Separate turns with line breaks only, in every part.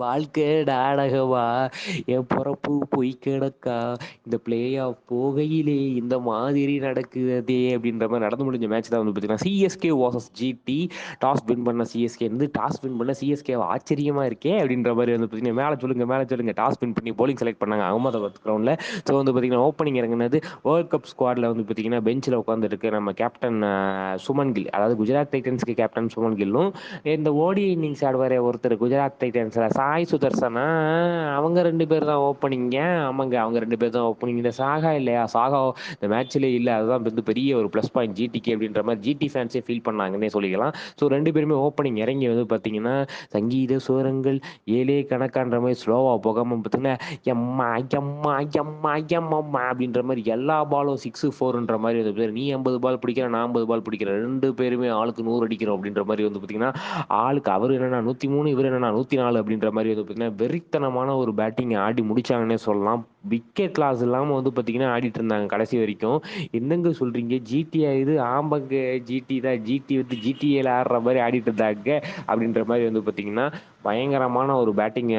வாழ்க்கை நாடகமா? என் பிறப்பு பொய் கிடக்கா? இந்த பிளே ஆஃப் போகையிலே இந்த மாதிரி நடக்குதே அப்படின்ற மாதிரி நடந்து முடிஞ்ச மேட்ச் தான் வந்து பார்த்தீங்கன்னா CSK versus GT toss win பண்ண சிஎஸ்கே வந்து டாஸ் வின் பண்ண சிஎஸ்கே ஆச்சரியமா இருக்கே அப்படின்ற மாதிரி வந்து பார்த்தீங்கன்னா மேலே சொல்லுங்க மேலே சொல்லுங்க. டாஸ் வின் பண்ணி போலிங் செலக்ட் பண்ணாங்க அகமதாபாத் கிரௌண்டில் ஸோ வந்து பார்த்தீங்கன்னா ஓப்பனிங் இறங்குனது வேர்ல்ட் கப் ஸ்குவாடில் வந்து பார்த்தீங்கன்னா பெஞ்சில் உட்காந்துருக்கு நம்ம கேப்டன் சுமன் கில். அதாவது குஜராத் டைட்டன்ஸ்க்கு கேப்டன் சுமன் கில்லும் இந்த ஓடி இன்னிங்ஸ் ஆடுவார் ஒருத்தர் குஜராத் டைட்டன்ஸில் சாய் சுதர்சனா? அவங்க ரெண்டு பேர் தான் ஓப்பனிங்க ஆமாங்க அவங்க ரெண்டு பேர் தான் ஓப்பனிங் இந்த சாகா இல்லையா? சாகா இந்த மேட்ச்லேயே இல்லை. அதுதான் வந்து பெரிய ஒரு ப்ளஸ் பாயிண்ட் ஜிடிக்கு அப்படின்ற மாதிரி ஜிடி ஃபேன்ஸே ஃபீல் பண்ணாங்கன்னே சொல்லிக்கலாம். ஸோ ரெண்டு பேருமே ஓப்பனிங் இறங்கி வந்து பார்த்தீங்கன்னா சங்கீத சுரங்கள் ஏழே கணக்கான்ற மாதிரி ஸ்லோவாக போகாமல் பார்த்தீங்கன்னா எம்மா எம்மா எம்மா எம்மம்மா அப்படின்ற மாதிரி எல்லா பாலும் சிக்ஸு ஃபோர்ன்ற மாதிரி வந்து பேர் நீ ஐம்பது பால் பிடிக்கிற நான் ஐம்பது பால் பிடிக்கிற ரெண்டு பேருமே ஆளுக்கு நூறு அடிக்கிறோம் அப்படின்ற மாதிரி வந்து பார்த்தீங்கன்னா ஆளுக்கு அவர் என்னன்னா நூற்றி மூணு இவர் என்னன்னா நூற்றி நாலு அப்படின்ற மாதிரி வந்து பார்த்தீங்கன்னா வெறித்தனமான ஒரு பேட்டிங் ஆடி முடிச்சாங்கன்னே சொல்லலாம். விக்கெட் லாஸ் இல்லாமல் வந்து பார்த்தீங்கன்னா ஆடிட்டு இருந்தாங்க கடைசி வரைக்கும். என்னங்க சொல்கிறீங்க ஜிடி இது ஆம்பங்க ஜிடி தான். ஜிடி வந்து ஜிடிஏல ஆடுற மாதிரி ஆடிட்டு இருந்தாங்க அப்படின்ற மாதிரி வந்து பார்த்தீங்கன்னா பயங்கரமான ஒரு பேட்டிங்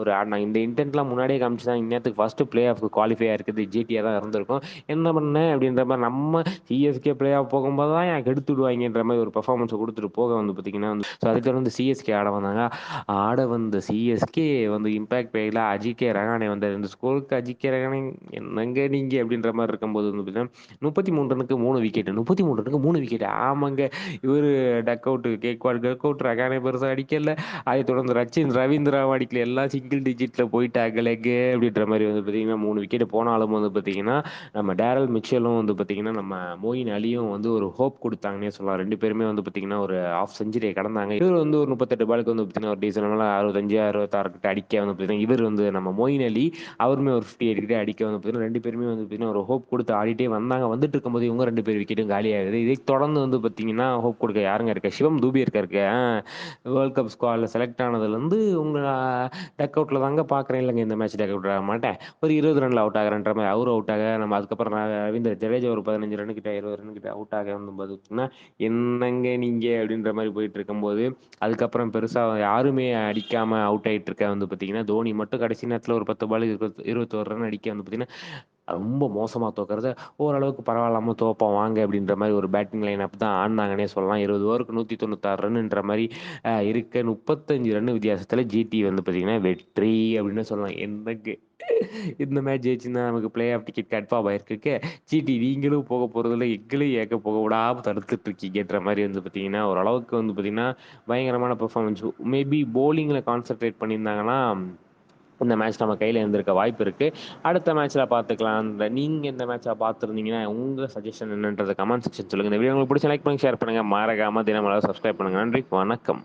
ஒரு ஆடினாங்க. இந்த இன்டென்ட்லாம் முன்னாடியே காமிச்சு இந்நேரத்துக்கு ஃபஸ்ட்டு பிளே ஆஃப் குவாலிஃபை இருக்குது. ஜிடியாக தான் இருந்திருக்கும். என்ன பண்ணேன் அப்படின்ற மாதிரி நம்ம சிஎஸ்கே பிளே ஆஃப் போகும்போது தான் எனக்கு எடுத்து விடுவாங்கன்ற மாதிரி ஒரு பெர்ஃபார்மன்ஸை கொடுத்துட்டு போக வந்து பார்த்தீங்கன்னா வந்து ஸோ அதுக்கு தொடர்ந்து சிஎஸ்கே ஆட வந்தாங்க. ஆட வந்த சிஎஸ்கே வந்து இம்பேக்ட் பிளேயில் அஜிகே ரகானே வந்து இந்த ஸ்கோருக்கு அஜிகே ரகானே என்னங்க நீங்கள் அப்படின்ற மாதிரி இருக்கும்போது வந்து பார்த்தீங்கன்னா முப்பத்தி மூணு ரனுக்கு மூணு விக்கெட் முப்பத்தி மூணு ரனுக்கு மூணு விக்கெட் ஆமாங்க இவர் duck out Gaikwad duck out Rahane பெருசாக அடிக்கல. அதை தொடர்ந்து ரச்சின் ரவீந்திராவும் அடிக்கல. எல்லாம் சிங்கிள் டிஜிட்டில் போயிட்டாங்களேங்க அப்படின்ற மாதிரி வந்து பார்த்தீங்கன்னா மூணு விக்கெட் போனாலும் வந்து பார்த்தீங்கன்னா நம்ம டேரல் மிச்சலும் வந்து பார்த்தீங்கன்னா நம்ம மோயின் அலியும் வந்து ஒரு ஹோப் கொடுத்தாங்கன்னே சொல்லலாம். ரெண்டு பேருமே வந்து பார்த்தீங்கன்னா ஒரு ஆஃப் செஞ்சுரியை கடந்தாங்க. இவர் வந்து ஒரு முப்பத்தெட்டு பாலுக்கு வந்து பார்த்தீங்கன்னா ஒரு டீசனால அறுபத்தஞ்சு அறுபத்தாறு கிட்ட அடிக்க வந்து பார்த்தீங்கன்னா இவர் வந்து நம்ம மோயின் அலி அவருமே ஒரு ஃபிஃப்டி எயிட் கிட்டே அடிக்க வந்து பார்த்தீங்கன்னா ரெண்டு பேருமே வந்து பார்த்தீங்கன்னா ஒரு ஹோப் கொடுத்து ஆடிட்டே வந்தாங்க. வந்துட்டு இருக்கும்போது இவங்க ரெண்டு பேர் விக்கெட்டும் காலியாகுது இதை தொடர்ந்து வந்து பார்த்தீங்கன்னா ஹோப் கொடுக்க யாருங்க இருக்கா? சிவம் தூபி இருக்கா இருக்கு. வேர்ல்ட் கப் ஸ்குவாடில் செலக்ட் ஆனதுலேருந்து உங்கள் டக் அவுட்டில் தாங்க பார்க்குறேன். இல்லைங்க இந்த மேட்ச் டக் அவுட் ஆக மாட்டேன். ஒரு இருபது ரனில் அவுட் ஆகிறன்ற மாதிரி அவர் அவுட் ஆக நம்ம அதுக்கப்புறம் நான் ரவீந்திர ஜடேஜா ஒரு பதினஞ்சு ரன் கிட்ட இருபது ரன் கிட்ட அவுட் ஆக வந்து பார்த்தீங்கன்னா என்னங்க நீங்கள் அப்படின்ற மாதிரி போயிட்டு இருக்கும்போது அதுக்கப்புறம் பெருசாக யாருமே அடிக்காமல் அவுட் ஆகிட்டு இருக்க வந்து பார்த்தீங்கன்னா தோனி மட்டும் கடைசி நேரத்தில் ஒரு பத்து பால் இருபத்தி இருபத்தோரு ரன் அடிக்க வந்து பார்த்தீங்கன்னா ரொம்ப மோசமாக தோக்கிறத. ஓரளவுக்கு பரவாயில்லாமல் தோப்போம் வாங்க அப்படின்ற மாதிரி ஒரு பேட்டிங் லைன் அப் தான் ஆடினாங்கன்னே சொல்லலாம். இருபது ஓவருக்கு நூற்றி தொண்ணூத்தாறு ரன்ன்ற மாதிரி இருக்க. முப்பத்தஞ்சு ரன் வித்தியாசத்தில் ஜிடி வந்து பார்த்தீங்கன்னா வெற்றி அப்படின்னு சொல்லலாம். எனக்கு இந்த மேட்ச் ஜெயிச்சுன்னா நமக்கு பிளே ஆஃப் டிக்கெட் கன்ஃபார்ம் ஆயிருக்கு ஜிடி நீங்களும் போக போகிறதில்ல எங்களும் ஏக்க போக விடாமல் தடுத்துட்டு இருக்கீங்கன்ற மாதிரி வந்து பார்த்தீங்கன்னா ஓரளவுக்கு வந்து பார்த்தீங்கன்னா பயங்கரமான பெர்ஃபார்மன்ஸ் மேபி போலிங்கில் கான்சென்ட்ரேட் பண்ணியிருந்தாங்கன்னா இந்த மேட்ச் நம்ம கையில் இருந்திருக்க வாய்ப்பு இருக்குது அடுத்த மேட்ச்சில் பார்த்துக்கலாம். அந்த நீங்கள் இந்த மேட்சை பார்த்துருந்தீங்கன்னா உங்கள் சஜஷன் என்னன்றதை கமெண்ட் செக்ஷன் சொல்லுங்கள் இந்த வீடியோ உங்களுக்கு பிடிச்ச லைக் பண்ணி ஷேர் பண்ணுங்கள் மறக்காமல் தினமலர் சப்ஸ்கிரைப் பண்ணுங்கள் நன்றி வணக்கம்.